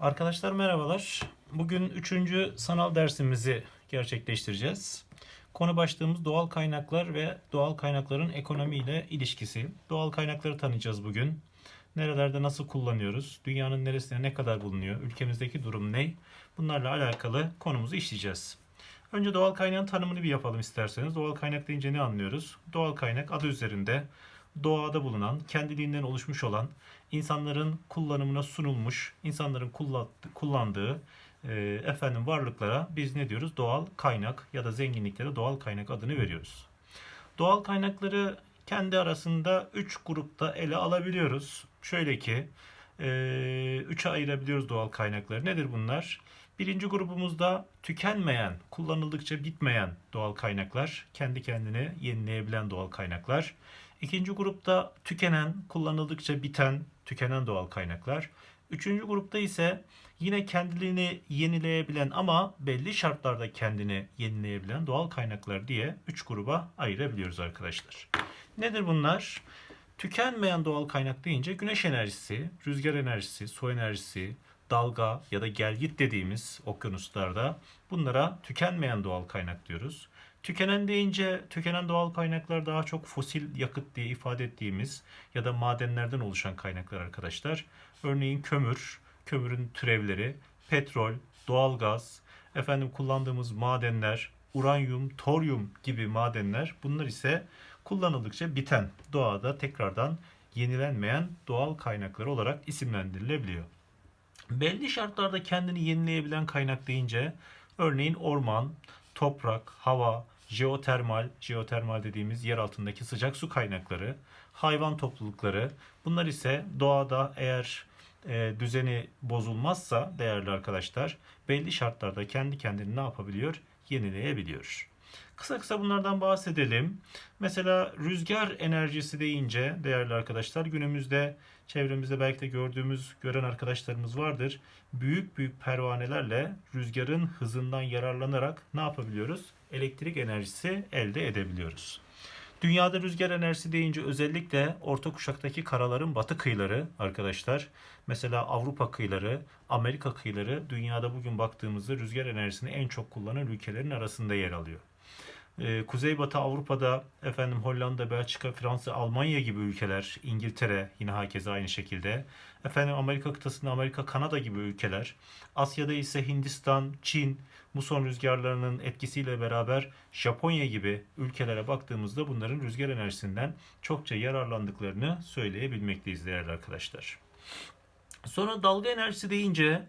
Arkadaşlar merhabalar. Bugün üçüncü sanal dersimizi gerçekleştireceğiz. Konu başlığımız doğal kaynaklar ve doğal kaynakların ekonomiyle ilişkisi. Doğal kaynakları tanıyacağız bugün. Nerelerde nasıl kullanıyoruz? Dünyanın neresinde ne kadar bulunuyor? Ülkemizdeki durum ne? Bunlarla alakalı konumuzu işleyeceğiz. Önce doğal kaynağın tanımını bir yapalım isterseniz. Doğal kaynak deyince ne anlıyoruz? Doğal kaynak adı üzerinde doğada bulunan, kendiliğinden oluşmuş olan, insanların kullanımına sunulmuş, insanların kulla- kullandığı e, efendim varlıklara biz ne diyoruz? Doğal kaynak ya da zenginliklere doğal kaynak adını veriyoruz. Doğal kaynakları kendi arasında 3 grupta ele alabiliyoruz. Şöyle ki 3'e ayırabiliyoruz doğal kaynakları. Nedir bunlar? Birinci grubumuzda tükenmeyen, kullanıldıkça bitmeyen doğal kaynaklar, kendi kendine yenileyebilen doğal kaynaklar. İkinci grupta tükenen, kullanıldıkça biten, tükenen doğal kaynaklar. Üçüncü grupta ise yine kendiliğini yenileyebilen ama belli şartlarda kendini yenileyebilen doğal kaynaklar diye üç gruba ayırabiliyoruz arkadaşlar. Nedir bunlar? Tükenmeyen doğal kaynak deyince güneş enerjisi, rüzgar enerjisi, su enerjisi, dalga ya da gelgit dediğimiz okyanuslarda bunlara tükenmeyen doğal kaynak diyoruz. Tükenen deyince tükenen doğal kaynaklar daha çok fosil yakıt diye ifade ettiğimiz ya da madenlerden oluşan kaynaklar arkadaşlar. Örneğin kömür, kömürün türevleri, petrol, doğalgaz, efendim kullandığımız madenler, uranyum, toryum gibi madenler bunlar ise kullanıldıkça biten, doğada tekrardan yenilenmeyen doğal kaynaklar olarak isimlendirilebiliyor. Belli şartlarda kendini yenileyebilen kaynak deyince örneğin orman, toprak, hava, jeotermal, jeotermal dediğimiz yer altındaki sıcak su kaynakları, hayvan toplulukları bunlar ise doğada eğer e, düzeni bozulmazsa değerli arkadaşlar belli şartlarda kendi kendini ne yapabiliyor? Yenileyebiliyor. Kısa kısa bunlardan bahsedelim. Mesela rüzgar enerjisi deyince değerli arkadaşlar günümüzde çevremizde belki de gördüğümüz, gören arkadaşlarımız vardır. Büyük büyük pervanelerle rüzgarın hızından yararlanarak ne yapabiliyoruz? Elektrik enerjisi elde edebiliyoruz. Dünyada rüzgar enerjisi deyince özellikle orta kuşaktaki karaların batı kıyıları arkadaşlar. Mesela Avrupa kıyıları, Amerika kıyıları dünyada bugün baktığımızda rüzgar enerjisini en çok kullanan ülkelerin arasında yer alıyor. Ee, Kuzeybatı Avrupa'da efendim Hollanda, Belçika, Fransa, Almanya gibi ülkeler, İngiltere yine hakeza aynı şekilde. Efendim Amerika kıtasında Amerika, Kanada gibi ülkeler. Asya'da ise Hindistan, Çin, muson rüzgarlarının etkisiyle beraber Japonya gibi ülkelere baktığımızda bunların rüzgar enerjisinden çokça yararlandıklarını söyleyebilmekteyiz değerli arkadaşlar. Sonra dalga enerjisi deyince,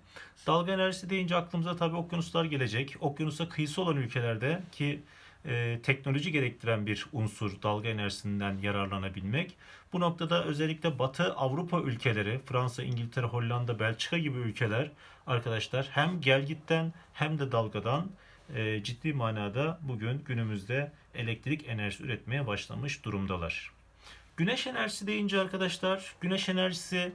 dalga enerjisi deyince aklımıza tabii okyanuslar gelecek. Okyanusa kıyısı olan ülkelerde ki e, teknoloji gerektiren bir unsur dalga enerjisinden yararlanabilmek. Bu noktada özellikle Batı Avrupa ülkeleri, Fransa, İngiltere, Hollanda, Belçika gibi ülkeler arkadaşlar hem gelgitten hem de dalgadan e, ciddi manada bugün günümüzde elektrik enerjisi üretmeye başlamış durumdalar. Güneş enerjisi deyince arkadaşlar, güneş enerjisi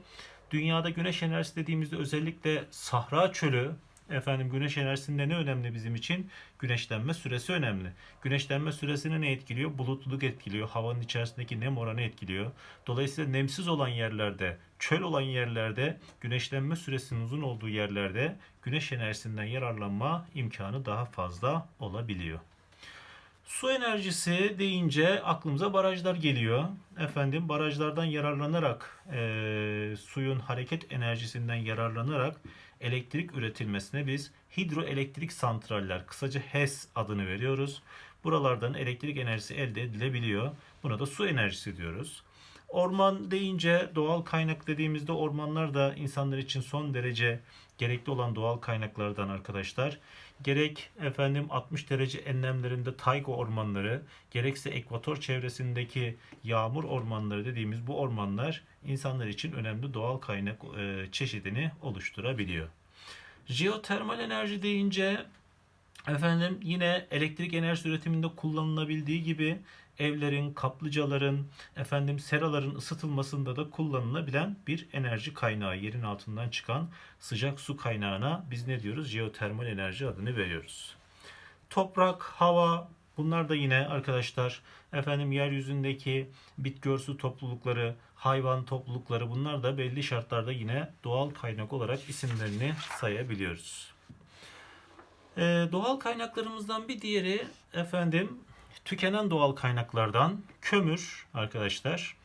dünyada güneş enerjisi dediğimizde özellikle Sahra çölü efendim güneş enerjisinde ne önemli bizim için? Güneşlenme süresi önemli. Güneşlenme süresini ne etkiliyor? Bulutluluk etkiliyor. Havanın içerisindeki nem oranı etkiliyor. Dolayısıyla nemsiz olan yerlerde, çöl olan yerlerde, güneşlenme süresinin uzun olduğu yerlerde güneş enerjisinden yararlanma imkanı daha fazla olabiliyor. Su enerjisi deyince aklımıza barajlar geliyor. Efendim barajlardan yararlanarak e, suyun hareket enerjisinden yararlanarak elektrik üretilmesine biz hidroelektrik santraller kısaca HES adını veriyoruz. Buralardan elektrik enerjisi elde edilebiliyor. Buna da su enerjisi diyoruz. Orman deyince doğal kaynak dediğimizde ormanlar da insanlar için son derece gerekli olan doğal kaynaklardan arkadaşlar. Gerek efendim 60 derece enlemlerinde tayga ormanları, gerekse ekvator çevresindeki yağmur ormanları dediğimiz bu ormanlar insanlar için önemli doğal kaynak e, çeşidini oluşturabiliyor. Jeotermal enerji deyince efendim yine elektrik enerji üretiminde kullanılabildiği gibi evlerin, kaplıcaların, efendim seraların ısıtılmasında da kullanılabilen bir enerji kaynağı. Yerin altından çıkan sıcak su kaynağına biz ne diyoruz? Jeotermal enerji adını veriyoruz. Toprak, hava, Bunlar da yine arkadaşlar efendim yeryüzündeki bitki örtüsü toplulukları, hayvan toplulukları bunlar da belli şartlarda yine doğal kaynak olarak isimlerini sayabiliyoruz. Ee, doğal kaynaklarımızdan bir diğeri efendim tükenen doğal kaynaklardan kömür arkadaşlar.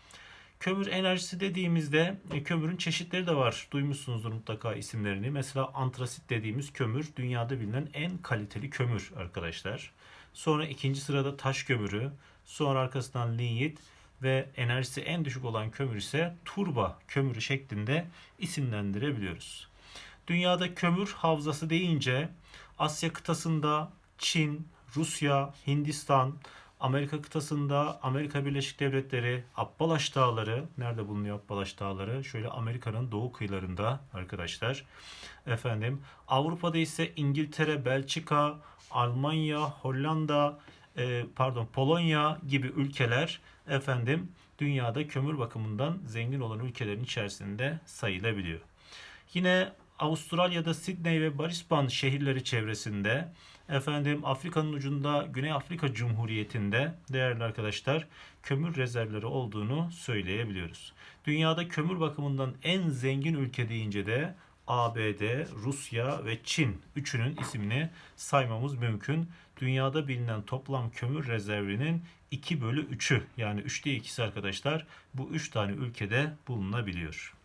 Kömür enerjisi dediğimizde e, kömürün çeşitleri de var. Duymuşsunuzdur mutlaka isimlerini. Mesela antrasit dediğimiz kömür dünyada bilinen en kaliteli kömür arkadaşlar. Sonra ikinci sırada taş kömürü, sonra arkasından linyit ve enerjisi en düşük olan kömür ise turba kömürü şeklinde isimlendirebiliyoruz. Dünyada kömür havzası deyince Asya kıtasında Çin, Rusya, Hindistan, Amerika kıtasında Amerika Birleşik Devletleri, Appalaç Dağları, nerede bulunuyor Appalaç Dağları? Şöyle Amerika'nın doğu kıyılarında arkadaşlar. Efendim, Avrupa'da ise İngiltere, Belçika, Almanya, Hollanda, e, pardon Polonya gibi ülkeler efendim dünyada kömür bakımından zengin olan ülkelerin içerisinde sayılabiliyor. Yine Avustralya'da Sydney ve Brisbane şehirleri çevresinde efendim Afrika'nın ucunda Güney Afrika Cumhuriyeti'nde değerli arkadaşlar kömür rezervleri olduğunu söyleyebiliyoruz. Dünyada kömür bakımından en zengin ülke deyince de ABD, Rusya ve Çin üçünün ismini saymamız mümkün. Dünyada bilinen toplam kömür rezervinin 2 bölü 3'ü yani 3'te 2'si arkadaşlar bu 3 tane ülkede bulunabiliyor.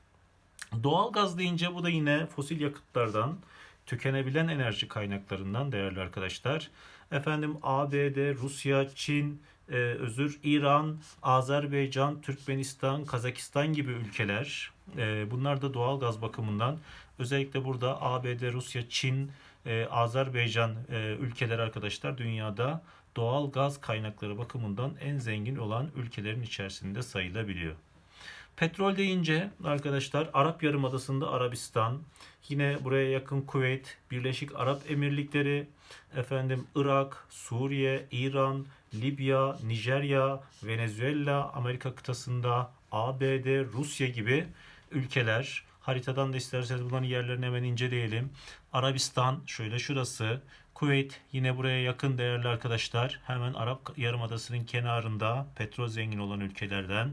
Doğal gaz deyince bu da yine fosil yakıtlardan tükenebilen enerji kaynaklarından değerli arkadaşlar. Efendim ABD, Rusya, Çin, e, özür İran, Azerbaycan, Türkmenistan, Kazakistan gibi ülkeler e, bunlar da doğal gaz bakımından özellikle burada ABD, Rusya, Çin, e, Azerbaycan e, ülkeler arkadaşlar dünyada doğal gaz kaynakları bakımından en zengin olan ülkelerin içerisinde sayılabiliyor. Petrol deyince arkadaşlar Arap Yarımadası'nda Arabistan, yine buraya yakın Kuveyt, Birleşik Arap Emirlikleri, efendim Irak, Suriye, İran, Libya, Nijerya, Venezuela, Amerika kıtasında ABD, Rusya gibi ülkeler. Haritadan da isterseniz bunların yerlerini hemen inceleyelim. Arabistan şöyle şurası. Kuveyt yine buraya yakın değerli arkadaşlar. Hemen Arap Yarımadası'nın kenarında petrol zengin olan ülkelerden.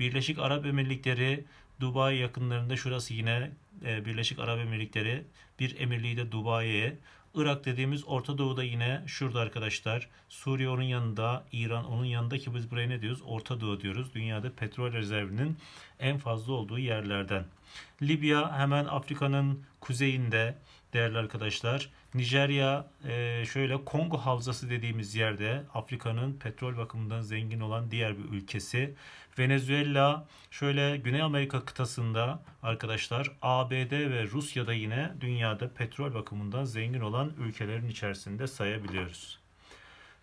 Birleşik Arap Emirlikleri Dubai yakınlarında şurası yine e, Birleşik Arap Emirlikleri bir emirliği de Dubai'ye. Irak dediğimiz Orta Doğu'da yine şurada arkadaşlar. Suriye onun yanında, İran onun yanında ki biz buraya ne diyoruz? Orta Doğu diyoruz. Dünyada petrol rezervinin en fazla olduğu yerlerden. Libya hemen Afrika'nın kuzeyinde değerli arkadaşlar. Nijerya e, şöyle Kongo Havzası dediğimiz yerde Afrika'nın petrol bakımından zengin olan diğer bir ülkesi. Venezuela şöyle Güney Amerika kıtasında arkadaşlar ABD ve Rusya'da yine dünyada petrol bakımından zengin olan ülkelerin içerisinde sayabiliyoruz.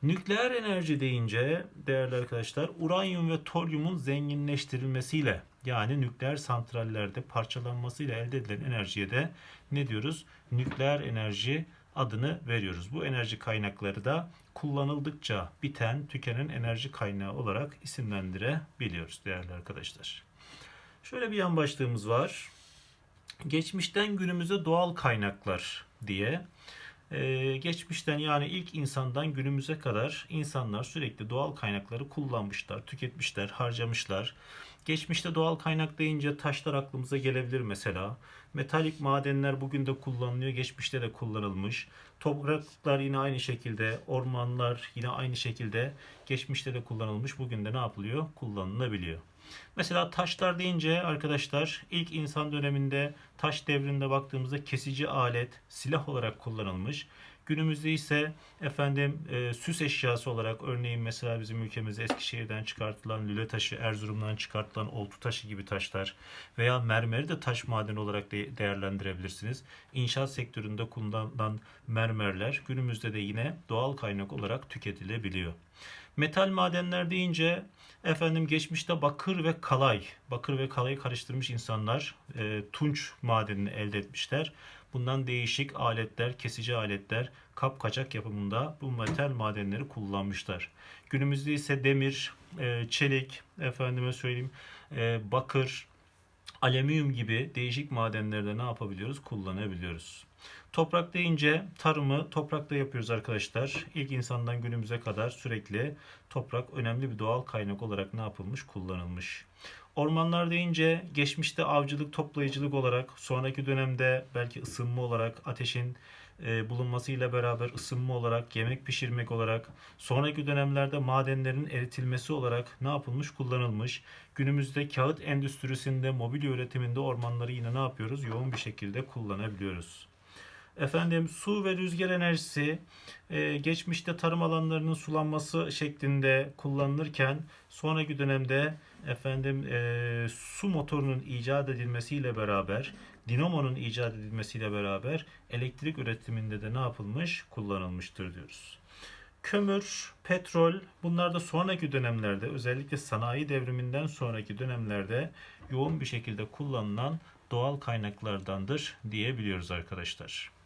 Nükleer enerji deyince değerli arkadaşlar uranyum ve toryumun zenginleştirilmesiyle yani nükleer santrallerde parçalanmasıyla elde edilen enerjiye de ne diyoruz? Nükleer enerji adını veriyoruz. Bu enerji kaynakları da kullanıldıkça biten, tükenen enerji kaynağı olarak isimlendirebiliyoruz değerli arkadaşlar. Şöyle bir yan başlığımız var. Geçmişten günümüze doğal kaynaklar diye. Ee, geçmişten yani ilk insandan günümüze kadar insanlar sürekli doğal kaynakları kullanmışlar, tüketmişler, harcamışlar. Geçmişte doğal kaynak deyince taşlar aklımıza gelebilir mesela. Metalik madenler bugün de kullanılıyor, geçmişte de kullanılmış. Topraklar yine aynı şekilde, ormanlar yine aynı şekilde geçmişte de kullanılmış, bugün de ne yapılıyor? Kullanılabiliyor. Mesela taşlar deyince arkadaşlar ilk insan döneminde taş devrinde baktığımızda kesici alet, silah olarak kullanılmış. Günümüzde ise efendim e, süs eşyası olarak örneğin mesela bizim ülkemizde Eskişehir'den çıkartılan lüle taşı, Erzurum'dan çıkartılan oltu taşı gibi taşlar veya mermeri de taş madeni olarak de değerlendirebilirsiniz. İnşaat sektöründe kullanılan mermerler günümüzde de yine doğal kaynak olarak tüketilebiliyor. Metal madenler deyince efendim geçmişte bakır ve kalay, bakır ve kalayı karıştırmış insanlar e, tunç madenini elde etmişler. Bundan değişik aletler, kesici aletler, kap kaçak yapımında bu metal madenleri kullanmışlar. Günümüzde ise demir, e, çelik, efendime söyleyeyim, e, bakır, alüminyum gibi değişik madenlerde ne yapabiliyoruz? Kullanabiliyoruz. Toprak deyince tarımı toprakta yapıyoruz arkadaşlar. İlk insandan günümüze kadar sürekli toprak önemli bir doğal kaynak olarak ne yapılmış? Kullanılmış. Ormanlar deyince geçmişte avcılık, toplayıcılık olarak, sonraki dönemde belki ısınma olarak, ateşin e, bulunmasıyla beraber ısınma olarak, yemek pişirmek olarak, sonraki dönemlerde madenlerin eritilmesi olarak ne yapılmış? Kullanılmış. Günümüzde kağıt endüstrisinde, mobilya üretiminde ormanları yine ne yapıyoruz? Yoğun bir şekilde kullanabiliyoruz. Efendim su ve rüzgar enerjisi e, geçmişte tarım alanlarının sulanması şeklinde kullanılırken sonraki dönemde efendim e, su motorunun icat edilmesiyle beraber dinamonun icat edilmesiyle beraber elektrik üretiminde de ne yapılmış? Kullanılmıştır diyoruz. Kömür, petrol bunlar da sonraki dönemlerde özellikle sanayi devriminden sonraki dönemlerde yoğun bir şekilde kullanılan doğal kaynaklardandır diyebiliyoruz arkadaşlar.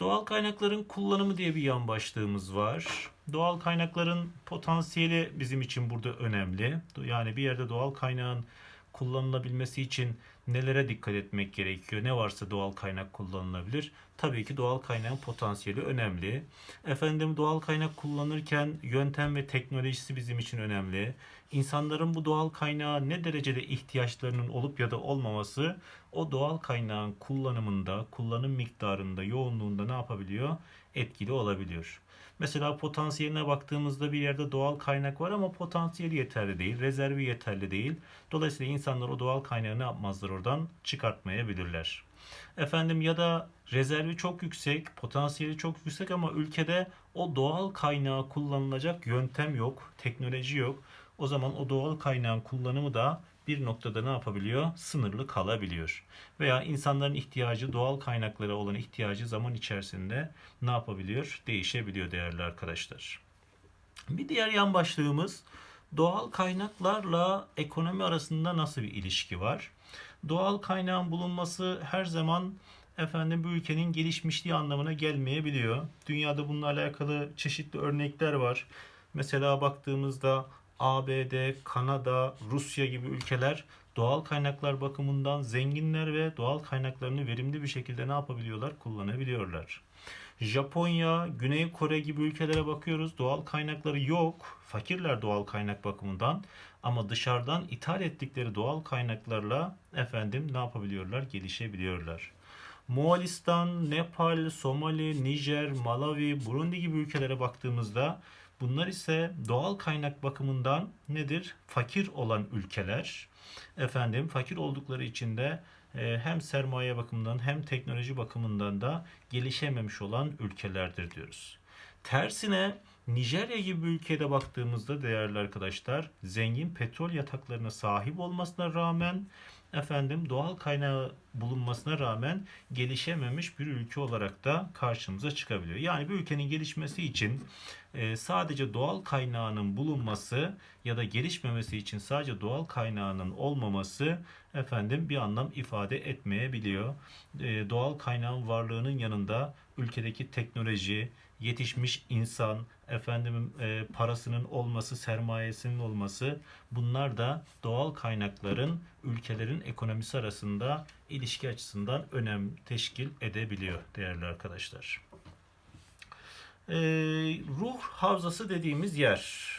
Doğal kaynakların kullanımı diye bir yan başlığımız var. Doğal kaynakların potansiyeli bizim için burada önemli. Yani bir yerde doğal kaynağın kullanılabilmesi için nelere dikkat etmek gerekiyor? Ne varsa doğal kaynak kullanılabilir. Tabii ki doğal kaynağın potansiyeli önemli. Efendim doğal kaynak kullanırken yöntem ve teknolojisi bizim için önemli. İnsanların bu doğal kaynağa ne derecede ihtiyaçlarının olup ya da olmaması o doğal kaynağın kullanımında, kullanım miktarında, yoğunluğunda ne yapabiliyor? Etkili olabiliyor. Mesela potansiyeline baktığımızda bir yerde doğal kaynak var ama potansiyeli yeterli değil, rezervi yeterli değil. Dolayısıyla insanlar o doğal kaynağı ne yapmazlar oradan? Çıkartmayabilirler. Efendim ya da rezervi çok yüksek, potansiyeli çok yüksek ama ülkede o doğal kaynağı kullanılacak yöntem yok, teknoloji yok. O zaman o doğal kaynağın kullanımı da bir noktada ne yapabiliyor? Sınırlı kalabiliyor. Veya insanların ihtiyacı, doğal kaynaklara olan ihtiyacı zaman içerisinde ne yapabiliyor? Değişebiliyor değerli arkadaşlar. Bir diğer yan başlığımız doğal kaynaklarla ekonomi arasında nasıl bir ilişki var? Doğal kaynağın bulunması her zaman efendim bu ülkenin gelişmişliği anlamına gelmeyebiliyor. Dünyada bununla alakalı çeşitli örnekler var. Mesela baktığımızda ABD, Kanada, Rusya gibi ülkeler doğal kaynaklar bakımından zenginler ve doğal kaynaklarını verimli bir şekilde ne yapabiliyorlar? Kullanabiliyorlar. Japonya, Güney Kore gibi ülkelere bakıyoruz. Doğal kaynakları yok. Fakirler doğal kaynak bakımından ama dışarıdan ithal ettikleri doğal kaynaklarla efendim ne yapabiliyorlar? Gelişebiliyorlar. Moğolistan, Nepal, Somali, Nijer, Malawi, Burundi gibi ülkelere baktığımızda bunlar ise doğal kaynak bakımından nedir? Fakir olan ülkeler. Efendim fakir oldukları için de e, hem sermaye bakımından hem teknoloji bakımından da gelişememiş olan ülkelerdir diyoruz. Tersine Nijerya gibi bir ülkede baktığımızda değerli arkadaşlar zengin petrol yataklarına sahip olmasına rağmen efendim doğal kaynağı bulunmasına rağmen gelişememiş bir ülke olarak da karşımıza çıkabiliyor. Yani bir ülkenin gelişmesi için e, sadece doğal kaynağının bulunması ya da gelişmemesi için sadece doğal kaynağının olmaması efendim bir anlam ifade etmeyebiliyor. E, doğal kaynağın varlığının yanında ülkedeki teknoloji, yetişmiş insan, efendim e, parasının olması, sermayesinin olması bunlar da doğal kaynakların ülkelerin ekonomisi arasında ilişki açısından önem teşkil edebiliyor değerli arkadaşlar. E, ruh havzası dediğimiz yer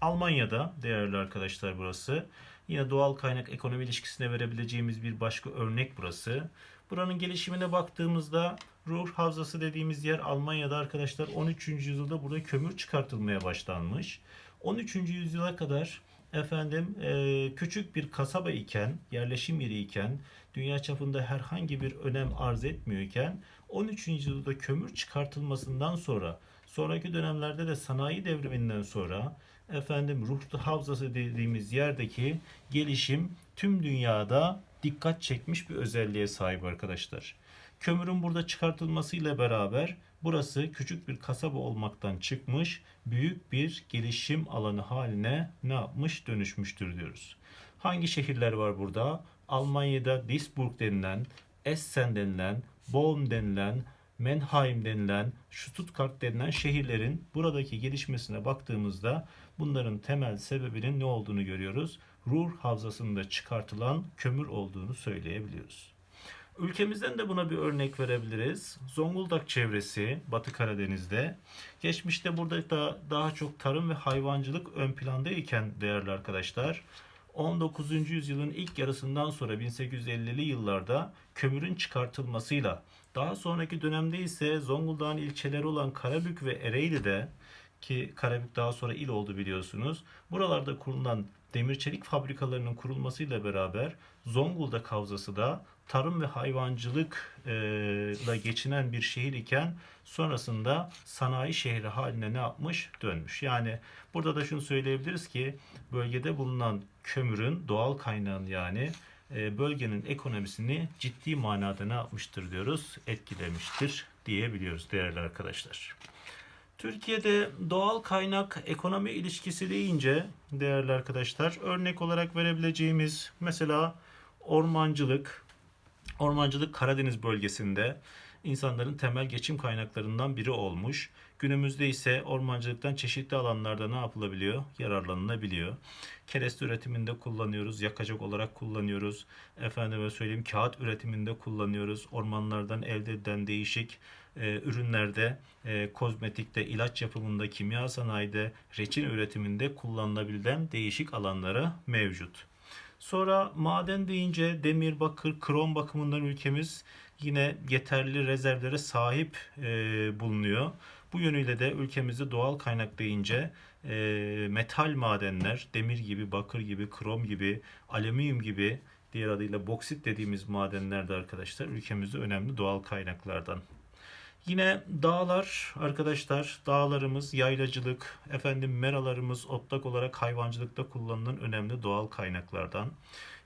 Almanya'da değerli arkadaşlar burası. Yine doğal kaynak ekonomi ilişkisine verebileceğimiz bir başka örnek burası. Buranın gelişimine baktığımızda Ruhr Havzası dediğimiz yer Almanya'da arkadaşlar 13. yüzyılda burada kömür çıkartılmaya başlanmış. 13. yüzyıla kadar efendim e, küçük bir kasaba iken, yerleşim yeri iken, dünya çapında herhangi bir önem arz etmiyorken 13. yüzyılda kömür çıkartılmasından sonra sonraki dönemlerde de sanayi devriminden sonra efendim Ruhr Havzası dediğimiz yerdeki gelişim tüm dünyada dikkat çekmiş bir özelliğe sahip arkadaşlar. Kömürün burada çıkartılmasıyla beraber burası küçük bir kasaba olmaktan çıkmış, büyük bir gelişim alanı haline ne yapmış dönüşmüştür diyoruz. Hangi şehirler var burada? Almanya'da Duisburg denilen, Essen denilen, Bonn denilen, Mannheim denilen, Stuttgart denilen şehirlerin buradaki gelişmesine baktığımızda bunların temel sebebinin ne olduğunu görüyoruz. Ruhr Havzası'nda çıkartılan kömür olduğunu söyleyebiliyoruz. Ülkemizden de buna bir örnek verebiliriz. Zonguldak çevresi, Batı Karadeniz'de. Geçmişte burada da daha çok tarım ve hayvancılık ön planda iken değerli arkadaşlar, 19. yüzyılın ilk yarısından sonra 1850'li yıllarda kömürün çıkartılmasıyla daha sonraki dönemde ise Zonguldak'ın ilçeleri olan Karabük ve Ereğli'de ki Karabük daha sonra il oldu biliyorsunuz. Buralarda kurulan demir çelik fabrikalarının kurulmasıyla beraber Zonguldak Havzası da tarım ve hayvancılıkla geçinen bir şehir iken sonrasında sanayi şehri haline ne yapmış? Dönmüş. Yani burada da şunu söyleyebiliriz ki bölgede bulunan kömürün doğal kaynağın yani e, bölgenin ekonomisini ciddi manada ne yapmıştır diyoruz? Etkilemiştir diyebiliyoruz değerli arkadaşlar. Türkiye'de doğal kaynak ekonomi ilişkisi deyince değerli arkadaşlar örnek olarak verebileceğimiz mesela ormancılık, ormancılık Karadeniz bölgesinde insanların temel geçim kaynaklarından biri olmuş. Günümüzde ise ormancılıktan çeşitli alanlarda ne yapılabiliyor? Yararlanılabiliyor. Kereste üretiminde kullanıyoruz, yakacak olarak kullanıyoruz. Efendime söyleyeyim kağıt üretiminde kullanıyoruz. Ormanlardan elde edilen değişik e, ürünlerde, e, kozmetikte, ilaç yapımında, kimya sanayide, reçin üretiminde kullanılabilen değişik alanları mevcut. Sonra maden deyince demir, bakır, krom bakımından ülkemiz yine yeterli rezervlere sahip e, bulunuyor. Bu yönüyle de ülkemizde doğal kaynak deyince e, metal madenler, demir gibi, bakır gibi, krom gibi, alüminyum gibi diğer adıyla boksit dediğimiz madenler de arkadaşlar ülkemizde önemli doğal kaynaklardan. Yine dağlar arkadaşlar dağlarımız yaylacılık efendim meralarımız otlak olarak hayvancılıkta kullanılan önemli doğal kaynaklardan.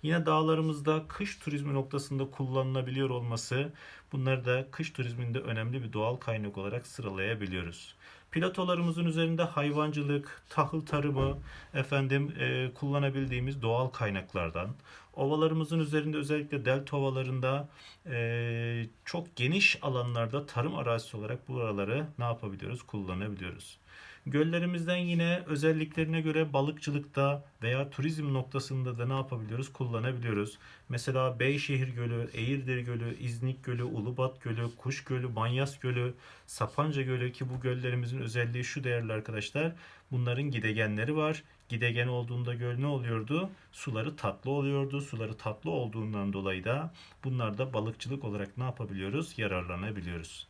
Yine dağlarımızda kış turizmi noktasında kullanılabiliyor olması bunları da kış turizminde önemli bir doğal kaynak olarak sıralayabiliyoruz. Platolarımızın üzerinde hayvancılık, tahıl tarımı, efendim e, kullanabildiğimiz doğal kaynaklardan. Ovalarımızın üzerinde özellikle delta ovalarında e, çok geniş alanlarda tarım arazisi olarak buraları ne yapabiliyoruz? Kullanabiliyoruz. Göllerimizden yine özelliklerine göre balıkçılıkta veya turizm noktasında da ne yapabiliyoruz? Kullanabiliyoruz. Mesela Beyşehir Gölü, Eğirdir Gölü, İznik Gölü, Ulubat Gölü, Kuş Gölü, Manyas Gölü, Sapanca Gölü ki bu göllerimizin özelliği şu değerli arkadaşlar. Bunların gidegenleri var. Gidegen olduğunda göl ne oluyordu? Suları tatlı oluyordu. Suları tatlı olduğundan dolayı da bunlarda balıkçılık olarak ne yapabiliyoruz? Yararlanabiliyoruz.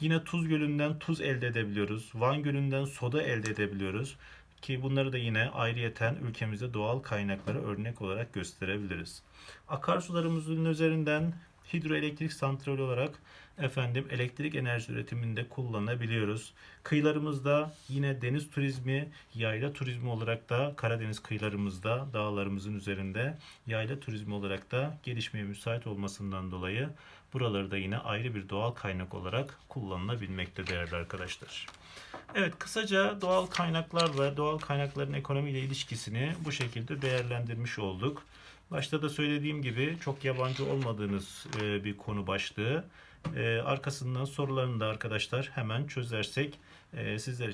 Yine Tuz Gölü'nden tuz elde edebiliyoruz. Van Gölü'nden soda elde edebiliyoruz. Ki bunları da yine ayrıyeten ülkemizde doğal kaynaklara örnek olarak gösterebiliriz. Akarsularımızın üzerinden hidroelektrik santrali olarak efendim elektrik enerji üretiminde kullanabiliyoruz. Kıyılarımızda yine deniz turizmi, yayla turizmi olarak da Karadeniz kıyılarımızda, dağlarımızın üzerinde yayla turizmi olarak da gelişmeye müsait olmasından dolayı buraları da yine ayrı bir doğal kaynak olarak kullanılabilmekte değerli arkadaşlar. Evet kısaca doğal kaynaklar ve doğal kaynakların ekonomiyle ilişkisini bu şekilde değerlendirmiş olduk. Başta da söylediğim gibi çok yabancı olmadığınız e, bir konu başlığı. E, arkasından sorularını da arkadaşlar hemen çözersek e, sizler